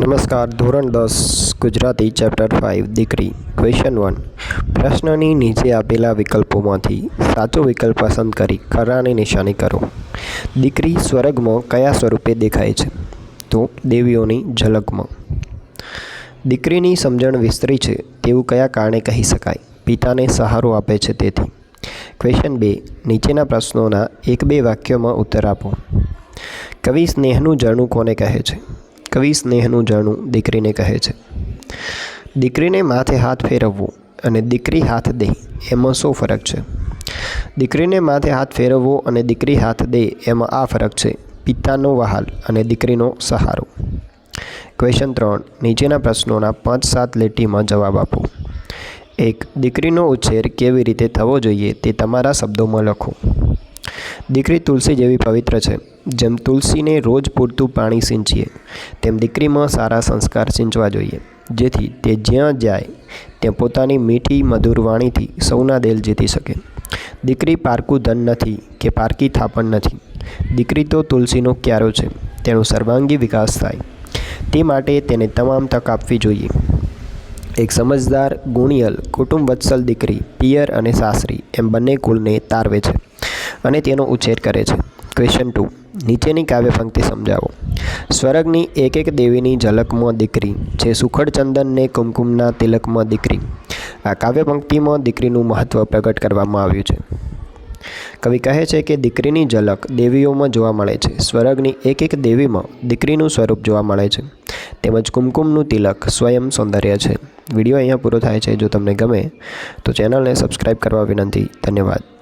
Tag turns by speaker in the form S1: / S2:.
S1: નમસ્કાર, ધોરણ દસ, ગુજરાતી, ચેપ્ટર ફાઇવ દીકરી ક્વેશ્ચન વન પ્રશ્નની નીચે આપેલા વિકલ્પોમાંથી સાચો વિકલ્પ પસંદ કરી ખરાની નિશાની કરો. દીકરી સ્વર્ગમાં કયા સ્વરૂપે દેખાય છે? તો દેવીઓની ઝલકમાં. દીકરીની સમજણ વિસ્તરી છે, તેવું કયા કારણે કહી શકાય? પિતાને સહારો આપે છે તેથી. ક્વેશ્ચન બે, નીચેના પ્રશ્નોના એક બે વાક્યોમાં ઉત્તર આપો. કવિ સ્નેહનું ઝરણું કોને કહે છે? કવિ સ્નેહનું જાણું દીકરીને કહે છે, દીકરીને માથે હાથ ફેરવવો અને દીકરી હાથ દે, એમાં શું ફરક છે? દીકરીને માથે હાથ ફેરવવો અને દીકરી હાથ દે, એમાં આ ફરક છે, પિતાનો વહાલ અને દીકરીનો સહારો. ક્વેશ્ચન ત્રણ, નીચેના પ્રશ્નોના પાંચ સાત લીટીમાં જવાબ આપો. એક, દીકરીનો ઉછેર કેવી રીતે થવો જોઈએ તે તમારા શબ્દોમાં લખો. દીકરી તુલસી જેવી પવિત્ર છે જેમ તુલસીને રોજ પૂરતું પાણી સિંચીએ, તેમ દીકરીમાં સારા સંસ્કાર સિંચવા જોઈએ. જેથી તે જ્યાં જાય, ત્યાં પોતાની મીઠી, મધુર વાણીથી સૌના દિલ જીતી શકે. દીકરી પારકું ધન નથી કે પારકી થાપણ નથી. દીકરી તો તુલસીનો ક્યારો છે, તેનો સર્વાંગી વિકાસ થાય. તે માટે તેને તમામ તક આપવી જોઈએ. એક સમજદાર, ગુણિયલ કુટુંબ વત્સલ દીકરી, પિયર અને સાસરી એમ બંને કુલને તારવે છે અને તેનો ઉછેર કરે છે. Question two. નીચેની કાવ્ય પંક્તિ સમજાવો. સ્વર્ગની એક એક દેવીની ઝલકમાં દીકરી, જે સુખડ ચંદનને કુમકુમના તિલકમાં દીકરી. આ કાવ્ય પંક્તિમાં દીકરીનું મહત્ત્વ પ્રગટ કરવામાં આવ્યું છે. કવિ કહે છે કે દીકરીની ઝલક દેવીઓમાં જોવા મળે છે. સ્વર્ગની એક એક દેવીમાં દીકરીનું સ્વરૂપ જોવા મળે છે. તેમજ કુમકુમનું તિલક સ્વયં સૌંદર્ય છે. વીડિયો અહીંયા પૂરો થાય છે. જો તમને ગમે તો ચેનલને સબસ્ક્રાઈબ કરવા વિનંતી. ધન્યવાદ.